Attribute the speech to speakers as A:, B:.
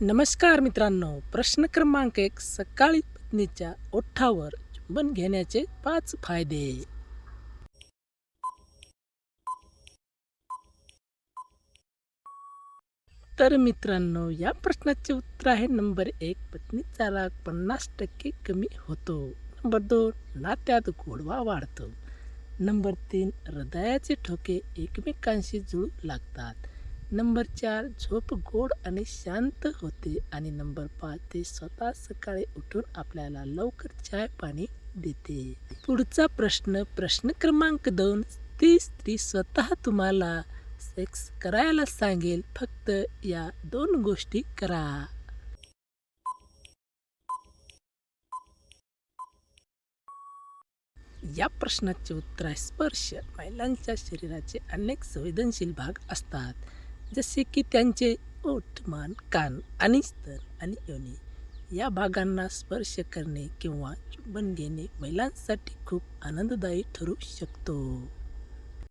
A: नमस्कार मित्रांनो प्रश्न क्रमांक एक सकाळी पत्नीच्या ओठावर चुंबन घेण्याचे पाच फायदे. तर मित्रांनो या प्रश्नाचे उत्तर आहे नंबर एक पत्नीचा राग पन्नास टक्के कमी होतो. नंबर दोन नात्यात गोडवा वाढतो. नंबर तीन हृदयाचे ठोके एकमेकांशी जुळू लागतात. नंबर चार झोप गोड आणि शांत होते. आणि नंबर पाच ते स्वतः सकाळी उठून आपल्याला लवकर चाय पाणी देते. पुढचा प्रश्न प्रश्न क्रमांक दोन ती स्त्री स्वतः तुम्हाला सेक्स करायला सांगेल. फक्त या दोन गोष्टी करा. या प्रश्नाचे उत्तर आहे स्पर्श. महिलांच्या शरीराचे अनेक संवेदनशील भाग असतात. जसे की त्यांचे ओठ मान कान आणि स्तर आणि योनी या भागांना स्पर्श करणे किंवा चुंबन घेणे महिलांसाठी खूप आनंददायी ठरू शकतो.